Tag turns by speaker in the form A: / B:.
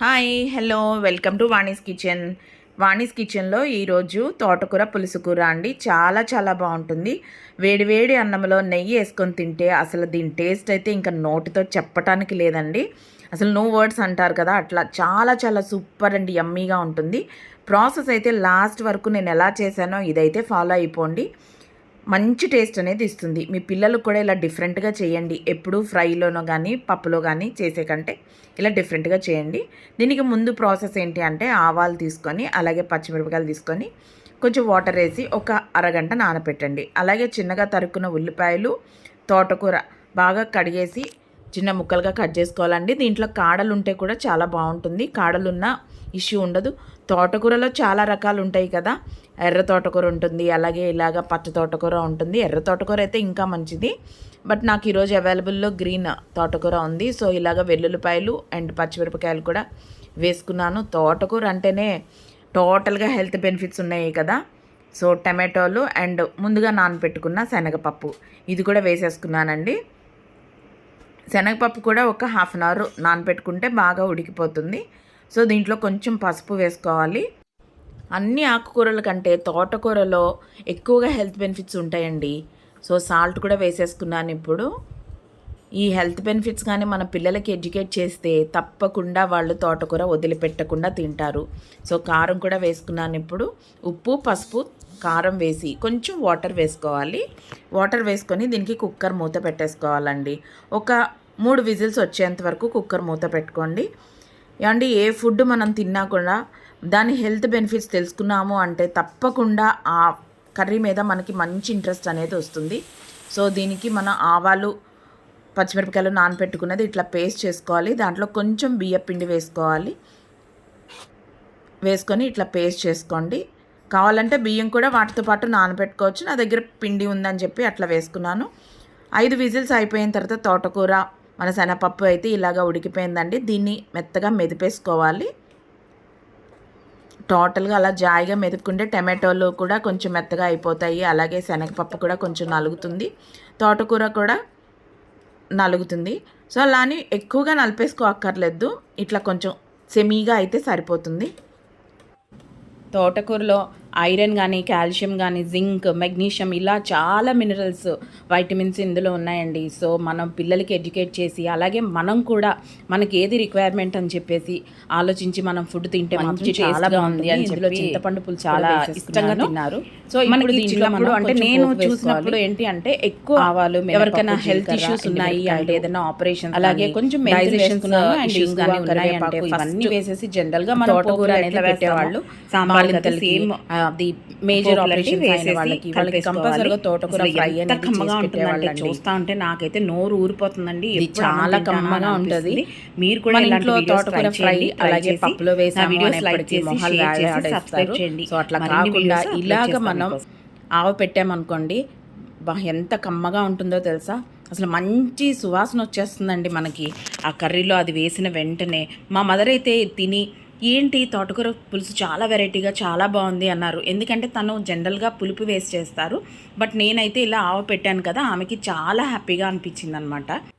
A: Hi hello welcome to Vani's kitchen. Vani's కిచెన్లో ఈరోజు తోటకూర పులుసు కూర అండి. చాలా చాలా బాగుంటుంది. వేడివేడి అన్నంలో నెయ్యి వేసుకొని తింటే అసలు దీని టేస్ట్ అయితే ఇంకా నోటితో చెప్పటానికి లేదండి. అసలు నో వర్డ్స్ అంటారు కదా అట్లా చాలా చాలా సూపర్ అండి యమ్మీగా ఉంటుంది. ప్రాసెస్ అయితే లాస్ట్ వరకు నేను ఎలా చేశానో ఇదైతే ఫాలో అయిపోండి. మంచి టేస్ట్ అనేది ఇస్తుంది. మీ పిల్లలకు కూడా ఇలా డిఫరెంట్గా చేయండి. ఎప్పుడు ఫ్రైలోనో కానీ పప్పులో కానీ చేసే కంటే ఇలా డిఫరెంట్గా చేయండి. దీనికి ముందు ప్రాసెస్ ఏంటి అంటే ఆవాలు తీసుకొని అలాగే పచ్చిమిరపకాయలు తీసుకొని కొంచెం వాటర్ వేసి ఒక అరగంట నానపెట్టండి. అలాగే చిన్నగా తరుక్కున్న ఉల్లిపాయలు తోటకూర బాగా కడిగేసి చిన్న ముక్కలుగా కట్ చేసుకోవాలండి. దీంట్లో కాడలు ఉంటే కూడా చాలా బాగుంటుంది. కాడలున్న ఇష్యూ ఉండదు. తోటకూరలో చాలా రకాలు ఉంటాయి కదా. ఎర్ర తోటకూర ఉంటుంది అలాగే ఇలాగ పచ్చ తోటకూర ఉంటుంది. ఎర్ర తోటకూర అయితే ఇంకా మంచిది. బట్ నాకు ఈరోజు అవైలబుల్లో గ్రీన్ తోటకూర ఉంది. సో ఇలాగ వెల్లుల్లిపాయలు అండ్ పచ్చిమిరపకాయలు కూడా వేసుకున్నాను. తోటకూర అంటేనే టోటల్గా హెల్త్ బెనిఫిట్స్ ఉన్నాయి కదా. సో టమాటోలు అండ్ ముందుగా నానబెట్టుకున్న శనగపప్పు. ఇది కూడా వేసేసుకున్నానండి. శనగపప్పు కూడా ఒక హాఫ్ అన్ అవర్ నానబెట్టుకుంటే బాగా ఉడికిపోతుంది. సో దీంట్లో కొంచెం పసుపు వేసుకోవాలి. అన్ని ఆకుకూరల కంటే తోటకూరలో ఎక్కువగా హెల్త్ బెనిఫిట్స్ ఉంటాయండి. సో సాల్ట్ కూడా వేసేసుకున్నాను ఇప్పుడు. ఈ హెల్త్ బెనిఫిట్స్ కానీ మన పిల్లలకి ఎడ్యుకేట్ చేస్తే తప్పకుండా వాళ్ళు తోటకూర వదిలిపెట్టకుండా తింటారు. సో కారం కూడా వేసుకున్నాను ఇప్పుడు. ఉప్పు పసుపు కారం వేసి కొంచెం వాటర్ వేసుకోవాలి. వాటర్ వేసుకొని దీనికి కుక్కర్ మూత పెట్టేసుకోవాలండి. ఒక మూడు విజిల్స్ వచ్చేంత వరకు కుక్కర్ మూత పెట్టుకోండి. ఏమండి ఏ ఫుడ్ మనం తిన్నా కూడా దాని హెల్త్ బెనిఫిట్స్ తెలుసుకున్నాము అంటే తప్పకుండా ఆ కర్రీ మీద మనకి మంచి ఇంట్రెస్ట్ అనేది వస్తుంది. సో దీనికి మన ఆవాలు పచ్చిమిరపకాయలు నానపెట్టుకున్నది ఇట్లా పేస్ట్ చేసుకోవాలి. దాంట్లో కొంచెం బియ్య పిండి వేసుకోవాలి. వేసుకొని ఇట్లా పేస్ట్ చేసుకోండి. కావాలంటే బియ్యం కూడా వాటితో పాటు నానబెట్టుకోవచ్చు నా దగ్గర పిండి ఉందని చెప్పి అట్లా వేసుకున్నాను. ఐదు విజిల్స్ అయిపోయిన తర్వాత తోటకూర మన శనగపప్పు అయితే ఇలాగా ఉడికిపోయిందండి. దీన్ని మెత్తగా మెదిపేసుకోవాలి. టోటల్గా అలా జాయిగా మెదుపుకుంటే టమాటోలు కూడా కొంచెం మెత్తగా అయిపోతాయి. అలాగే శనగపప్పు కూడా కొంచెం నలుగుతుంది. తోటకూర కూడా నలుగుతుంది. సో అలా అని ఎక్కువగా నలిపేసుకో అక్కర్లేదు. ఇట్లా కొంచెం సెమీగా అయితే సరిపోతుంది. తోటకూరలో ఐరన్ కానీ కాల్షియం కానీ జింక్ మెగ్నీషియం ఇలా చాలా మినరల్స్ వైటమిన్స్ ఇందులో ఉన్నాయండి. సో మనం పిల్లలకి ఎడ్యుకేట్ చేసి అలాగే మనం కూడా మనకి ఏది రిక్వైర్మెంట్ అని చెప్పేసి ఆలోచించి మనం ఫుడ్ తింటే మంచి చాలా బాగుంది అని ఇందులో చింతపండు పులుసు చాలా ఇష్టంగా తిన్నారు. సో మనకి అంటే నేను చూసినప్పుడు ఏంటి అంటే ఎక్కువ ఆవాలు ఎవరికైనా హెల్త్ ఇష్యూస్ ఉన్నాయి అంటే ఏదైనా ఆపరేషన్ అలాగే కొంచెం ఇష్యూస్ కానీ ఉన్నాయి అంటే ఇవన్నీ వేసేసి జనరల్గా మనం తోటకూర అనేది పెట్టేవాళ్ళు. సాంబార్ సేమ్ అది మేజర్ ఆపరేషన్ అయిన వాళ్ళకి వాళ్ళకి కంపల్సరీగా తోటకూర ఫ్రై అనేది కమ్మగా ఉంటుందండి చూస్తా ఉంటే నాకైతే నోరు ఊరిపోతుందండి. ఇది చాలా కమ్మగా ఉంటుంది. మీరు కూడా ఇంట్లో తోటకూర ఫ్రై అలాగే పప్పులో వేసి వీడియోస్ లైక్ చేసి షేర్ చేసి సబ్స్క్రైబ్ చేయండి. సో అట్లా కాకుండా ఇలాగ మనం ఆవ పెట్టామనుకోండి ఎంత కమ్మగా ఉంటుందో తెలుసా? అసలు మంచి సువాసన వచ్చేస్తుందండి మనకి. ఆ కర్రీలో అది వేసిన వెంటనే మా మదర్ అయితే తిని ఏంటి తోటకూర పులుసు చాలా వెరైటీగా చాలా బాగుంది అన్నారు. ఎందుకంటే తను జనరల్గా పులుపు వేస్ట్ చేస్తారు. బట్ నేనైతే ఇలా ఆవ పెట్టాను కదా ఆమెకి చాలా హ్యాపీగా అనిపించింది అనమాట